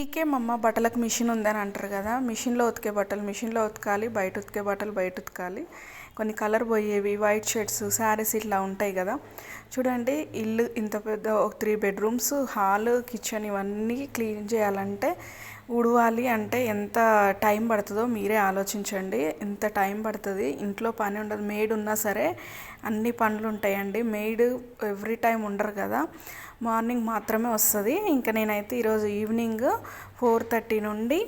మీకే మమ్మ బట్టలకు మిషన్ ఉందని అంటారు కదా మిషన్లో ఉతికే బట్టలు మిషన్లో ఉతకాలి బయట ఉతికే బట్టలు బయట ఉతకాలి. కొన్ని కలర్ పోయేవి వైట్ షర్ట్స్ శారీస్ ఇట్లా ఉంటాయి కదా. చూడండి ఇల్లు ఇంత పెద్ద ఒక త్రీ బెడ్రూమ్స్ హాల్ కిచెన్ ఇవన్నీ క్లీన్ చేయాలంటే ఉడవాలి అంటే ఎంత టైం పడుతుందో మీరే ఆలోచించండి. ఎంత టైం పడుతుంది? ఇంట్లో పని ఉండదు. మేడ్ ఉన్నా సరే అన్ని పనులు ఉంటాయండి. మేడ్ ఎవ్రీ టైం ఉండరు కదా. మార్నింగ్ మాత్రమే వస్తుంది. ఇంకా నేనైతే ఈరోజు ఈవినింగ్ ఫోర్ థర్టీ నుండి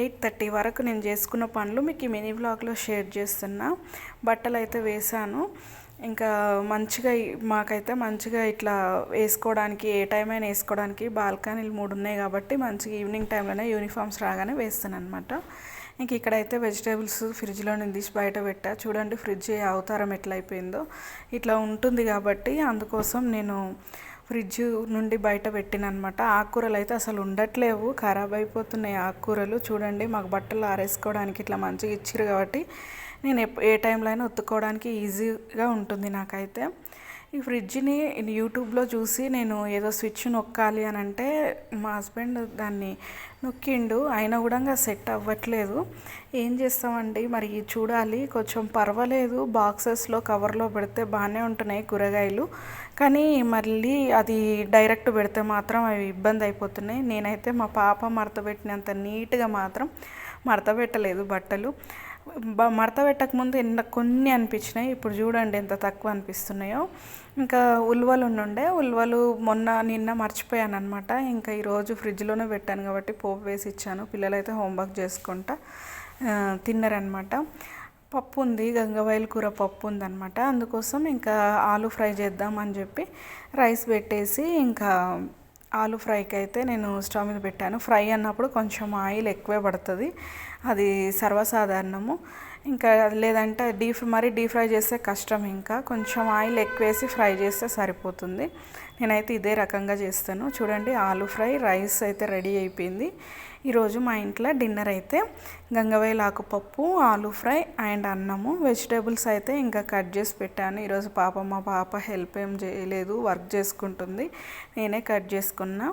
ఎయిట్ థర్టీ వరకు నేను చేసుకున్న పనులు మీకు ఈ మినీ బ్లాగ్లో షేర్ చేస్తున్నా. బట్టలు అయితే వేశాను. ఇంకా మంచిగా మాకైతే మంచిగా ఇట్లా వేసుకోవడానికి ఏ టైం అయినా వేసుకోవడానికి బాల్కనీలు మూడు ఉన్నాయి కాబట్టి మంచిగా ఈవినింగ్ టైంలోనే యూనిఫామ్స్ రాగానే వేస్తాను అనమాట ఇంక ఇక్కడైతే వెజిటేబుల్స్ ఫ్రిడ్జ్లో నేను తీసి బయట పెట్టా. చూడండి ఫ్రిడ్జ్ అవతారం ఎట్లయిపోయిందో. ఇట్లా ఉంటుంది కాబట్టి అందుకోసం నేను ఫ్రిడ్జ్ నుండి బయట పెట్టిన అనమాట ఆకుకూరలు అయితే అసలు ఉండట్లేవు. ఖరాబ్ అయిపోతున్నాయి ఆకుకూరలు. చూడండి మాకు బట్టలు ఆరేసుకోవడానికి ఇట్లా మంచిగా ఇచ్చారు కాబట్టి నేను ఏ టైంలో అయినా ఉత్తుకోవడానికి ఈజీగా ఉంటుంది నాకైతే. ఈ ఫ్రిడ్జ్ని యూట్యూబ్లో చూసి నేను ఏదో స్విచ్ నొక్కాలి అని అంటే మా హస్బెండ్ దాన్ని నొక్కిండు. అయినా కూడా సెట్ అవ్వట్లేదు. ఏం చేస్తామండి? మరి చూడాలి. కొంచెం పర్వాలేదు. బాక్సెస్లో కవర్లో పెడితే బాగానే ఉంటున్నాయి కూరగాయలు. కానీ మళ్ళీ అది డైరెక్ట్ పెడితే మాత్రం అవి ఇబ్బంది అయిపోతున్నాయి. నేనైతే మా పాప మడత పెట్టినంత నీట్గా మాత్రం మడత పెట్టలేదు బట్టలు. మడత పెట్టకముందు ఎంత కొన్ని అనిపించినాయి. ఇప్పుడు చూడండి ఎంత తక్కువ అనిపిస్తున్నాయో. ఇంకా ఉల్వలు ఉండే ఉల్వలు మొన్న నిన్న మర్చిపోయాను అనమాట ఇంకా ఈరోజు ఫ్రిడ్జ్లోనే పెట్టాను కాబట్టి పోపు వేసి ఇచ్చాను. పిల్లలైతే హోంవర్క్ చేసుకుంటా తిన్నారనమాట పప్పు ఉంది గంగవాయిల కూర పప్పు ఉందనమాట అందుకోసం ఇంకా ఆలు ఫ్రై చేద్దామని చెప్పి రైస్ పెట్టేసి ఇంకా ఆలు ఫ్రైకి అయితే నేను స్టవ్ మీద పెట్టాను. ఫ్రై అన్నప్పుడు కొంచెం ఆయిల్ ఎక్కువే పడుతుంది. అది సర్వసాధారణము. ఇంకా లేదంటే డీప్ మరీ డీప్ ఫ్రై చేస్తే కష్టం ఇంకా. కొంచెం ఆయిల్ ఎక్కువ వేసి ఫ్రై చేస్తే సరిపోతుంది. నేనైతే ఇదే రకంగా చేస్తాను. చూడండి ఆలు ఫ్రై రైస్ అయితే రెడీ అయిపోయింది. ఈరోజు మా ఇంట్లో డిన్నర్ అయితే గంగవేల ఆకుపప్పు ఆలు ఫ్రై అండ్ అన్నము. వెజిటేబుల్స్ అయితే ఇంకా కట్ చేసి పెట్టాను. ఈరోజు పాప మా పాప హెల్ప్ ఏం చేయలేదు వర్క్ చేసుకుంటుంది. నేనే కట్ చేసుకున్నా.